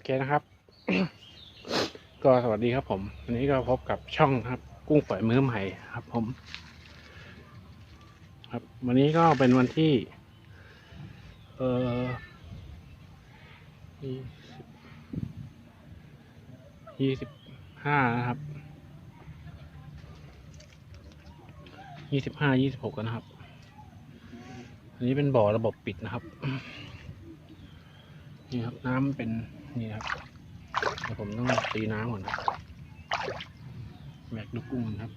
อเคนะครับ ก็สวัสดีครับผม วันนี้ก็พบกับช่องครับ กุ้งฝอยมือใหม่ครับ ผม ครับ วันนี้ก็เป็นวันที่ เอ่อยี่สิบยี่สิบห้านะครับยี่สิบห้ายี่สิบหกนะครับ อันนี้เป็นบ่อระบบปิดนะครับ นี่ครับน้ำเป็นนี่ครับเดี๋ยวผมต้องตีน้ำก่อนครับแบกดูกุ้งครับ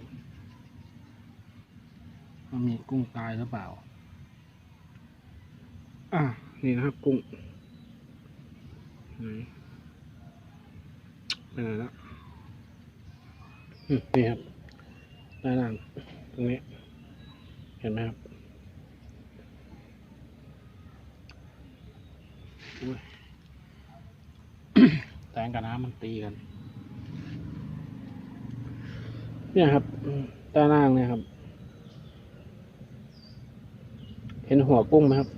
ว่ามีกุ้งตายหรือเปล่า อะนี่นะครับกุ้งไหนไปไหนแล้วนี่ครับด้านล่างตรงนี้ เห็นไหมครับอุ้ย แตงกับน้ำมันตีกัน เนี่ยครับด้านล่างเนี่ยครับ เห็นหัวกุ้งไหมครับ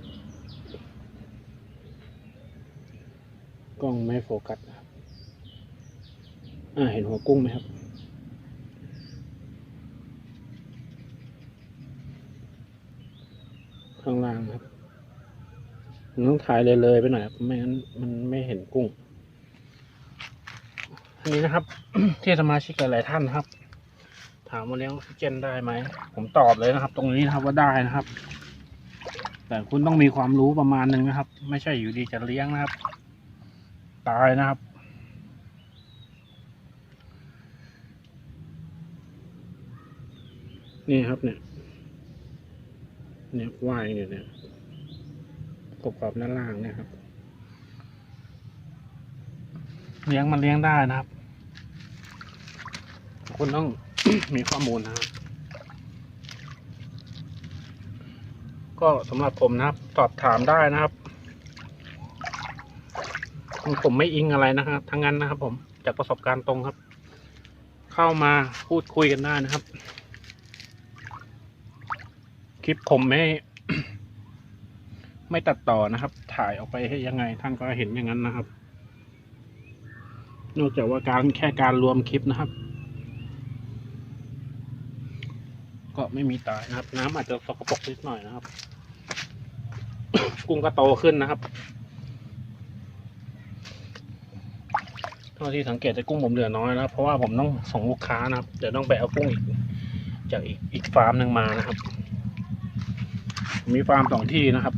กล้องไม่โฟกัสครับอ่าเห็นหัวกุ้งไหมครับข้างล่างครับ ต้องถ่ายเลยเลยๆไปหน่อยครับไม่งั้นมันไม่เห็นกุ้ง นี้นะครับ ที่สมาชิกหลายๆท่านนะครับ ถามว่าเลี้ยงออกซิเจนได้ไหม ผมตอบเลยนะครับ ตรงนี้นะครับว่าได้นะครับ แต่คุณต้องมีความรู้ประมาณหนึ่งนะครับ ไม่ใช่อยู่ดีจะเลี้ยงนะครับ ตายนะครับนี่ครับเนี่ย เนี่ยว่ายอยู่เนี่ยกบกับด้านล่างเนี่ยครับ เลี้ยงมันเลี้ยงได้นะครับ คุณต้อง มีข้อมูลนะครับ ก็สำหรับผมนะครับ สอบถามได้นะครับผมไม่อิงอะไรนะครับ ทั้งนั้นนะครับ ผมจากประสบการณ์ตรงครับ เข้ามาพูดคุยกันได้นะครับ คลิปผมไม่ ไม่ตัดต่อนะครับ ถ่ายออกไปให้ยังไง ท่านก็เห็นอย่างนั้นนะครับ นอกจากว่าการแค่การรวมคลิปนะครับ ไม่มีตายนะครับ น้ำอาจจะสกปรกนิดหน่อยนะครับ กุ้งก็โตขึ้นนะครับเท่าที่สังเกตจะกุ้งผมเหลือน้อยนะครับ เพราะว่าผมต้องส่งลูกค้านะครับเดี๋ยวต้องไปเอากุ้งอีก จากอีกอีกฟาร์มหนึ่งมานะครับ มีฟาร์มสองที่นะครับ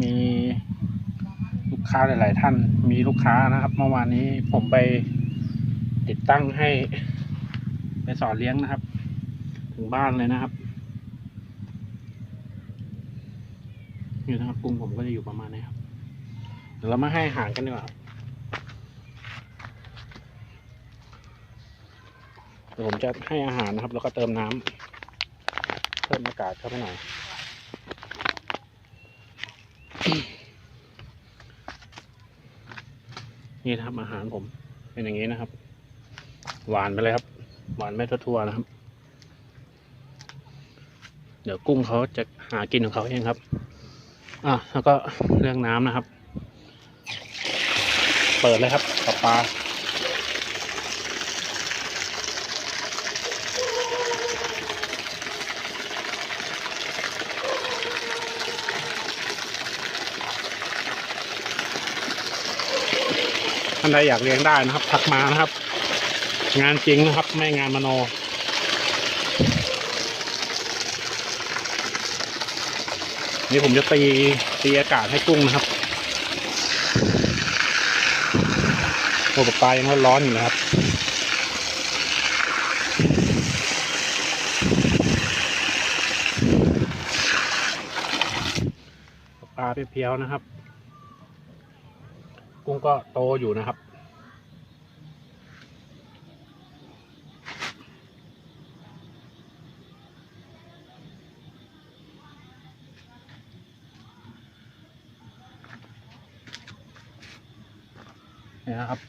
มีลูกค้าหลาย ๆ ท่านมีลูกค้านะครับ เมื่อวานนี้ผมไป ติดตั้งให้ ไปสอนเลี้ยงนะครับ ถึงบ้านเลยนะครับนี่นะครับกุ้งผมก็จะอยู่ประมาณนี้ครับเดี๋ยวเรามาให้อาหารกันดีกว่าครับเดี๋ยวผมจะให้อาหารนะครับ แล้วก็เติมน้ำเพิ่มอากาศเข้าไปหน่อยนี่นะครับอาหารผมเป็นอย่างนี้นะครับ หวานไปเลยครับ หวานไม่ทั่วๆนะครับ เดี๋ยวกุ้งเขาจะหากินของเขาเองครับอะแล้วก็เรื่องน้ำนะครับ เปิดเลยครับปลาปลาท่านใดอยากเลี้ยงได้นะครับ ทักมานะครับ งานจริงนะครับ ไม่งานมโนนี่ผมจะตีตีอากาศให้กุ้งนะครับโอ้ปลายังร้อนอยู่นะครับ ปลาเพียวๆนะครับ กุ้งก็โตอยู่นะครับ นี่นะครับ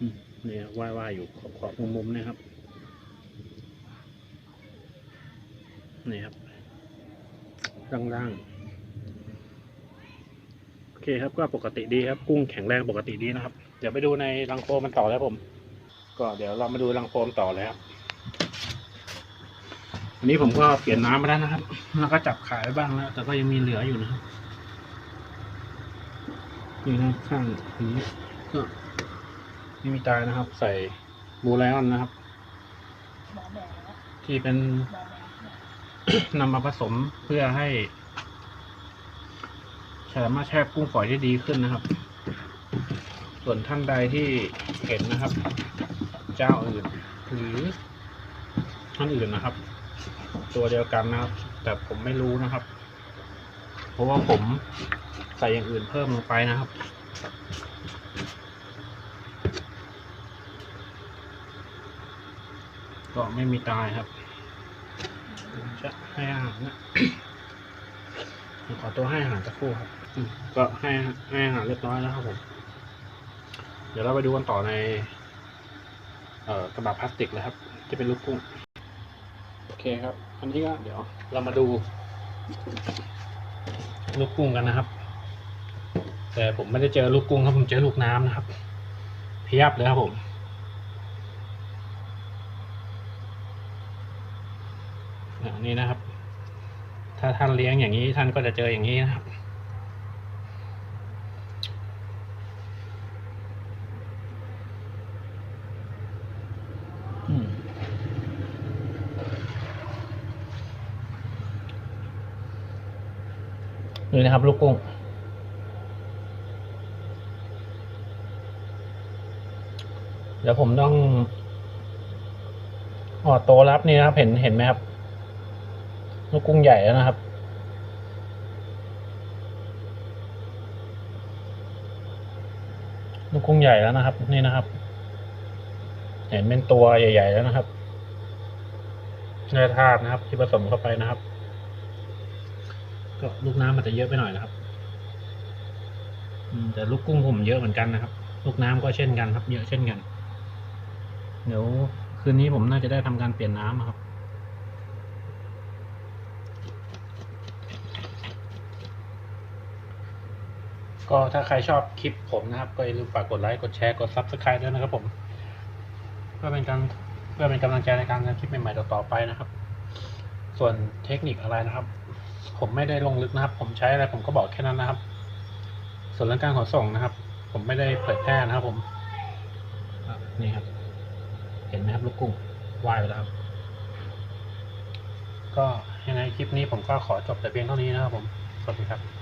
อืมนี่ว่ายว่ายๆอยู่ขอบขอบมุมๆนะครับนี่ครับล่างๆโอเคครับก็ปกติดีครับกุ้งแข็งแรงปกติดีนะครับ เดี๋ยวไปดูในรังโฟมมันต่อแล้วผม ก็เดี๋ยวเรามาดูรังโฟมต่อเลยครับอันนี้ผมก็เปลี่ยนน้ำมาแล้วนะครับ แล้วก็จับขายไว้บ้างแล้วแต่ก็ยังมีเหลืออยู่นะครับ นี่นะข้างนี้ก็ไม่มีตายนะครับ ใส่บูไลออนนะครับ ที่เป็นนำมาผสมเพื่อให้สามารถแช่กุ้งฝอยได้ดีขึ้นนะครับ ส่วนท่านใดที่เห็นนะครับ เจ้าอื่นหรือท่านอื่นนะครับ ตัวเดียวกันนะครับ แต่ผมไม่รู้นะครับ เพราะว่าผม ใส่อย่างอื่นเพิ่มลงไปนะครับ ก็ไม่มีตายครับจะให้อาหารนะขอตัวให้อาหารสักครู่ครับก็ให้ให้อาหารเรียบร้อยแล้วครับผม เดี๋ยวเราไปดูกันต่อใน เอ่อกระบะพลาสติกเลยครับที่เป็นลูกกุ้งโอเคครับ อันนี้ก็เดี๋ยวเรามาดูลูกกุ้งกันนะครับ แต่ผมไม่ได้เจอลูกกุ้งครับผมเจอลูกน้ำนะครับเพียบเลยครับผมนนี้นะครับ ถ้าท่านเลี้ยงอย่างนี้ท่านก็จะเจออย่างนี้นะครับอืมนี่นะครับ ลูกกุ้ง เดี๋ยวผมต้องอ๋อโตวรับนี่นะครับ เห็นเห็นไหมครับลูกกุ้งใหญ่แล้วนะครับ ลูกกุ้งใหญ่แล้วนะครับ นี่นะครับ เห็นเป็นตัวใหญ่ ๆ แล้วนะครับเนื้อธาตุนะครับ ที่ผสมเข้าไปนะครับ ก็ลูกน้ำมันจะเยอะไปหน่อยนะครับแต่ลูกกุ้งผมเยอะเหมือนกันนะครับ ลูกน้ำก็เช่นกันครับ เยอะเช่นกัน เดี๋ยวคืนนี้ผมน่าจะได้ทำการเปลี่ยนน้ำครับ ก็ถ้าใครชอบคลิปผมนะครับ ก็อย่าลืมฝากกดไลค์กดแชร์กด subscribe ด้วยนะครับผม เพื่อเป็นการเพื่อเป็นกำลังใจในการทำคลิปใหม่ๆต่อๆไปนะครับ ส่วนเทคนิคอะไรนะครับ ผมไม่ได้ลงลึกนะครับ ผมใช้อะไรผมก็บอกแค่นั้นนะครับ ส่วนเรื่องการขนส่งนะครับ ผมไม่ได้เผยแพร่นะครับผมอะนี่ครับ เห็นไหมครับลูกกุ้งว่ายไปแล้วครับ ก็ยังไงคลิปนี้ผมก็ขอจบแต่เพียงเท่านี้นะครับผม สวัสดีครับ